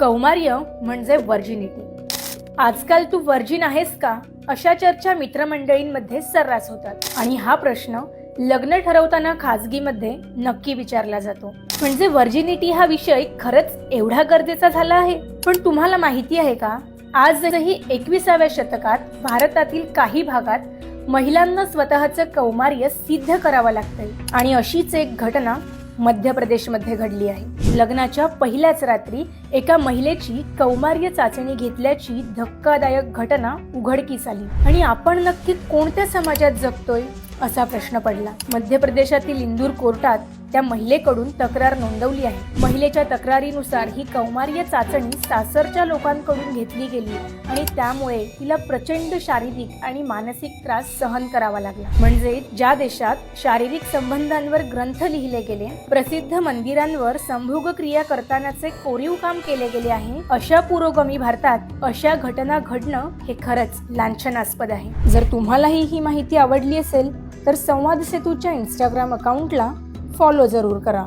कौमार्य म्हणजे व्हर्जिनिटी आजकाल तू व्हर्जिन आहेस का? अशा चर्चा मित्रमंडळींमध्ये सर्रास होतात. आणि हा प्रश्न लग्न ठरवताना खाजगीमध्ये नक्की विचारला जातो. म्हणजे व्हर्जिनिटी हा विषय खरंच एवढा गरजेचा झाला आहे? पण तुम्हाला माहिती आहे का? आजही एकविसाव्या शतकात भारतातील काही भागात महिलांना स्वतःचं कौमार्य सिद्ध करावं लागतंय. आणि अशीच एक घटना मध्य प्रदेशमध्ये घडली आहे. लग्नाच्या पहिल्याच रात्री एका महिलेची कौमार्य चाचणी घेतल्याची धक्कादायक घटना उघडकीस आली. आणि आपण नक्की कोणत्या समाजात जगतोय? असा प्रश्न पडला. मध्य प्रदेशातील इंदूर कोर्टात त्या महिलेकडून तक्रार नोंदवली आहे. महिलेच्या तक्रारीनुसार ही कौमार्य चाचणी सासरच्या लोकांकडून घेतली गेली आणि त्यामुळे तिला प्रचंड शारीरिक आणि मानसिक त्रास सहन करावा लागला. म्हणजे ज्या देशात शारीरिक संबंधांवर ग्रंथ लिहिले गेले प्रसिद्ध मंदिरांवर संभोग क्रिया करतानाचे कोरीव काम केले गेले आहे अशा पुरोगामी भारतात अशा घटना घडणं हे खरंच लांछनास्पद आहे. जर तुम्हालाही ही माहिती आवडली असेल तर संवाद सेतूच्या इंस्टाग्राम अकाउंटला फॉलो जरूर करा.